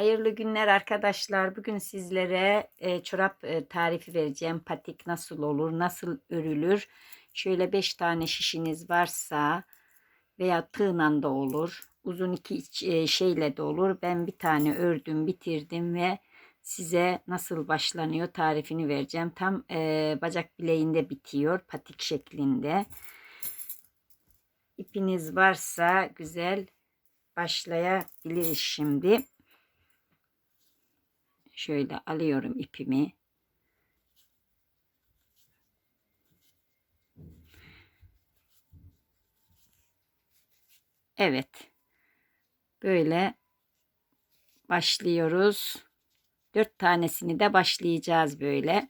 Hayırlı günler arkadaşlar. Bugün sizlere e, çorap e, tarifi vereceğim. Patik nasıl olur, nasıl örülür. Şöyle 5 tane şişiniz varsa veya tığla da olur. Uzun iki e, şeyle de olur. Ben bir tane ördüm, bitirdim ve size nasıl başlanıyor tarifini vereceğim. Tam e, bacak bileğinde bitiyor patik şeklinde. İpiniz varsa güzel başlayabiliriz şimdi. Şöyle alıyorum ipimi. Evet. Böyle başlıyoruz. Dört tanesini de başlayacağız böyle.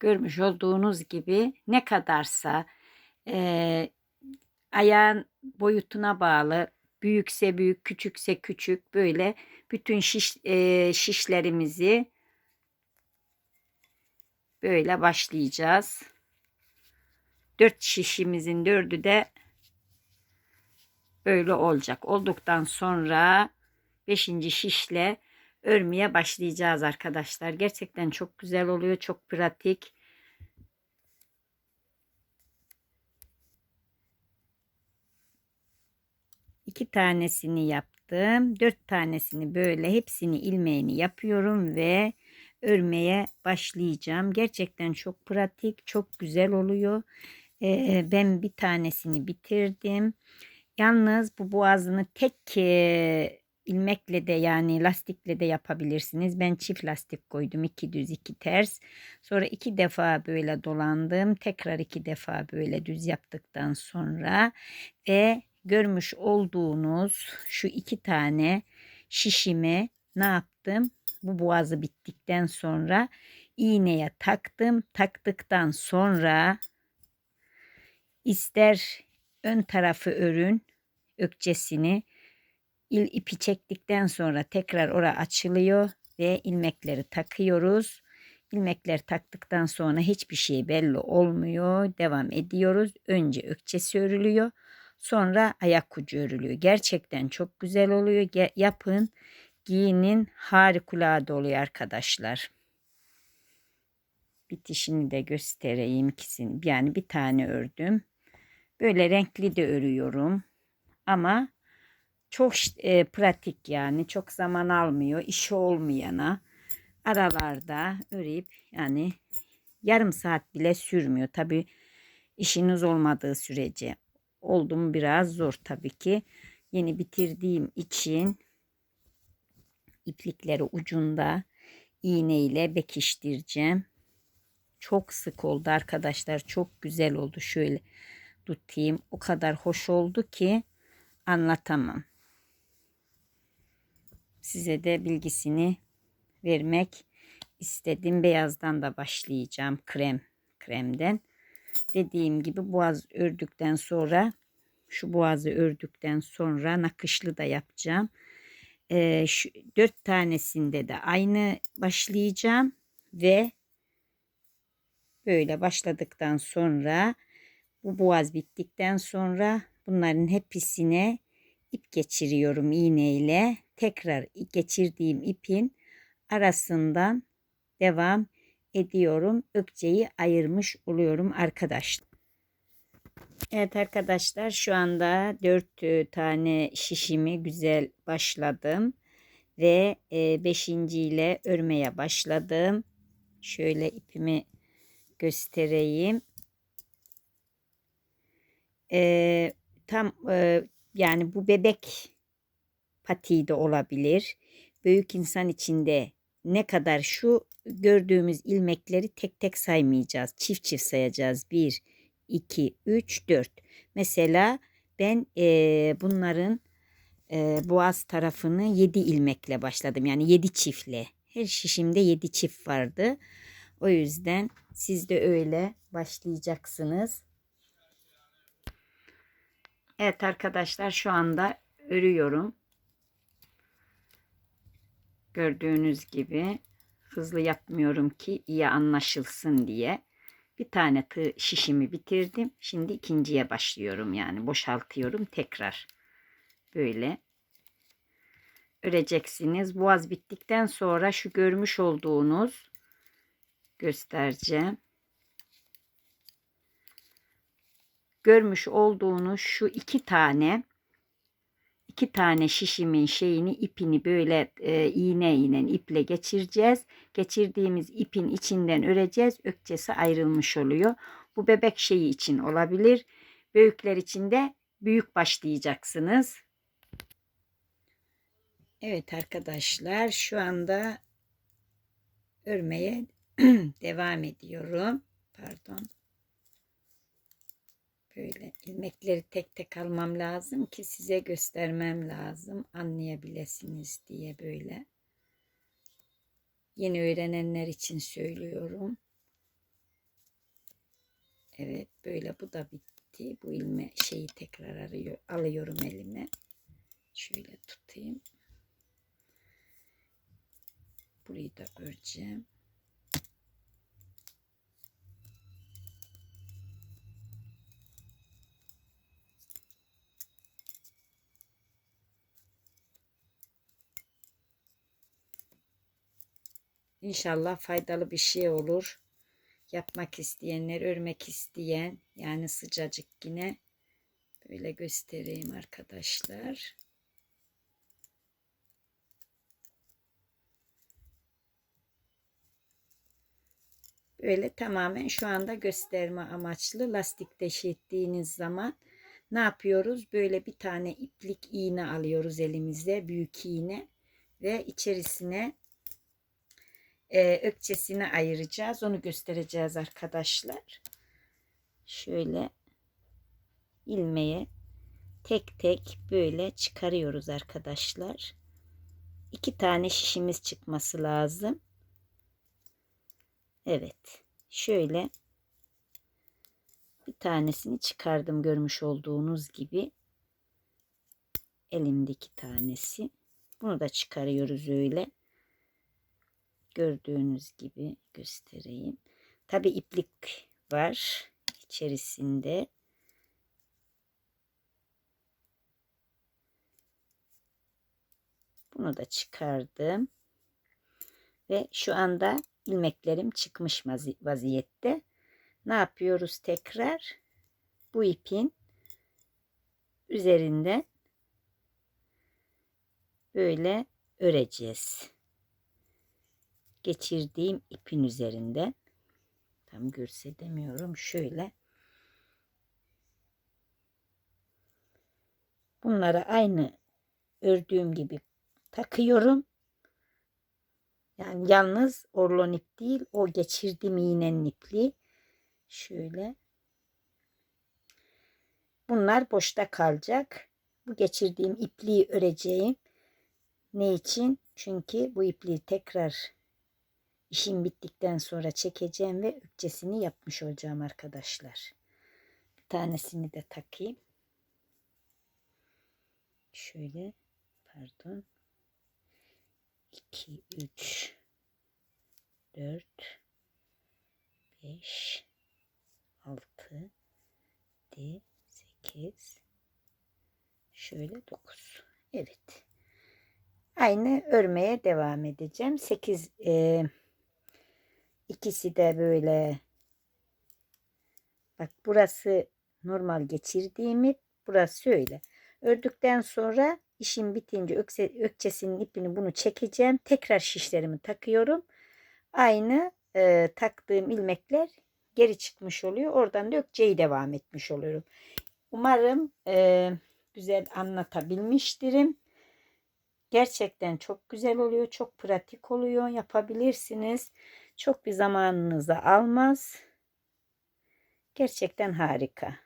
Görmüş olduğunuz gibi ne kadarsa eee ayağın boyutuna bağlı büyükse büyük, küçükse küçük böyle bütün şiş, e, şişlerimizi böyle başlayacağız. Dört şişimizin dördü de böyle olacak. Olduktan sonra beşinci şişle örmeye başlayacağız arkadaşlar. Gerçekten çok güzel oluyor. Çok pratik. İki tanesini yaptım. Dört tanesini böyle hepsini ilmeğini yapıyorum ve örmeye başlayacağım. Gerçekten çok pratik, çok güzel oluyor. Ee, ben bir tanesini bitirdim. Yalnız bu boğazını tek e, ilmekle de yani lastikle de yapabilirsiniz. Ben çift lastik koydum. iki düz iki ters. Sonra iki defa böyle dolandım. Tekrar iki defa böyle düz yaptıktan sonra ve görmüş olduğunuz şu iki tane şişimi ne yaptım? Bu boğazı bittikten sonra iğneye taktım. Taktıktan sonra ister ön tarafı örün ökçesini il ipi çektikten sonra tekrar ora açılıyor ve ilmekleri takıyoruz. İlmekler taktıktan sonra hiçbir şey belli olmuyor. Devam ediyoruz. Önce ökçesi örülüyor. Sonra ayak ucu örülüyor. Gerçekten çok güzel oluyor. Ge- yapın. Giyinin harikulade oluyor arkadaşlar. Bitişini de göstereyim ikisini. Yani bir tane ördüm. Böyle renkli de örüyorum. Ama çok e, pratik yani. Çok zaman almıyor. işi olmayana aralarda örüp yani yarım saat bile sürmüyor. Tabi işiniz olmadığı sürece oldum biraz zor tabii ki. Yeni bitirdiğim için iplikleri ucunda iğne ile bekiştireceğim. Çok sık oldu arkadaşlar. Çok güzel oldu. Şöyle tutayım. O kadar hoş oldu ki anlatamam. Size de bilgisini vermek istedim. Beyazdan da başlayacağım. Krem kremden. Dediğim gibi boğaz ördükten sonra şu boğazı ördükten sonra nakışlı da yapacağım. Ee, şu, dört tanesinde de aynı başlayacağım ve böyle başladıktan sonra bu boğaz bittikten sonra bunların hepsine ip geçiriyorum iğneyle. Tekrar geçirdiğim ipin arasından devam ediyorum. Ökçeyi ayırmış oluyorum arkadaşlar. Evet arkadaşlar şu anda 4 tane şişimi güzel başladım. Ve 5. ile örmeye başladım. Şöyle ipimi göstereyim. E, tam e, yani bu bebek patiği de olabilir. Büyük insan içinde ne kadar şu gördüğümüz ilmekleri tek tek saymayacağız. Çift çift sayacağız. 1, 2, 3, 4. Mesela ben e, bunların e, boğaz tarafını 7 ilmekle başladım. Yani 7 çiftle. Her şişimde 7 çift vardı. O yüzden siz de öyle başlayacaksınız. Evet arkadaşlar şu anda örüyorum. Gördüğünüz gibi hızlı yapmıyorum ki iyi anlaşılsın diye. Bir tane tığ şişimi bitirdim. Şimdi ikinciye başlıyorum yani boşaltıyorum tekrar. Böyle öreceksiniz. Boğaz bittikten sonra şu görmüş olduğunuz göstereceğim. Görmüş olduğunuz şu iki tane iki tane şişimin şeyini ipini böyle e, iğne iğne iple geçireceğiz. Geçirdiğimiz ipin içinden öreceğiz. Ökçesi ayrılmış oluyor. Bu bebek şeyi için olabilir. Büyükler için de büyük başlayacaksınız. Evet arkadaşlar şu anda örmeye devam ediyorum. Pardon. Böyle ilmekleri tek tek almam lazım ki size göstermem lazım. Anlayabilirsiniz diye böyle. Yeni öğrenenler için söylüyorum. Evet böyle bu da bitti. Bu ilme şeyi tekrar arıyor, alıyorum elime. Şöyle tutayım. Burayı da öreceğim. İnşallah faydalı bir şey olur. Yapmak isteyenler, örmek isteyen yani sıcacık yine böyle göstereyim arkadaşlar. Böyle tamamen şu anda gösterme amaçlı lastik deşettiğiniz zaman ne yapıyoruz? Böyle bir tane iplik iğne alıyoruz elimize, büyük iğne ve içerisine e, ökçesini ayıracağız. Onu göstereceğiz arkadaşlar. Şöyle ilmeğe tek tek böyle çıkarıyoruz arkadaşlar. İki tane şişimiz çıkması lazım. Evet. Şöyle bir tanesini çıkardım görmüş olduğunuz gibi. Elimdeki tanesi. Bunu da çıkarıyoruz öyle. Gördüğünüz gibi göstereyim. Tabi iplik var içerisinde. Bunu da çıkardım. Ve şu anda ilmeklerim çıkmış vaziyette. Ne yapıyoruz tekrar? Bu ipin üzerinde böyle öreceğiz. Geçirdiğim ipin üzerinde tam görse demiyorum şöyle bunları aynı ördüğüm gibi takıyorum yani yalnız orlon ip değil o geçirdiğim iğnenin ipliği. Şöyle. Bunlar boşta kalacak. Bu geçirdiğim ipliği öreceğim. Ne için? Çünkü bu ipliği tekrar işim bittikten sonra çekeceğim ve ökçesini yapmış olacağım arkadaşlar. Bir tanesini de takayım. Şöyle pardon. 2, 3, 4, 5, 6, 7, 8, şöyle 9. Evet. Aynı örmeye devam edeceğim. 8 e, ikisi de böyle bak burası normal geçirdiğimi burası öyle. Ördükten sonra İşim bitince ökse, ökçesinin ipini bunu çekeceğim. Tekrar şişlerimi takıyorum. Aynı e, taktığım ilmekler geri çıkmış oluyor. Oradan da ökçeyi devam etmiş oluyorum. Umarım e, güzel anlatabilmiştirim. Gerçekten çok güzel oluyor. Çok pratik oluyor. Yapabilirsiniz. Çok bir zamanınızı almaz. Gerçekten harika.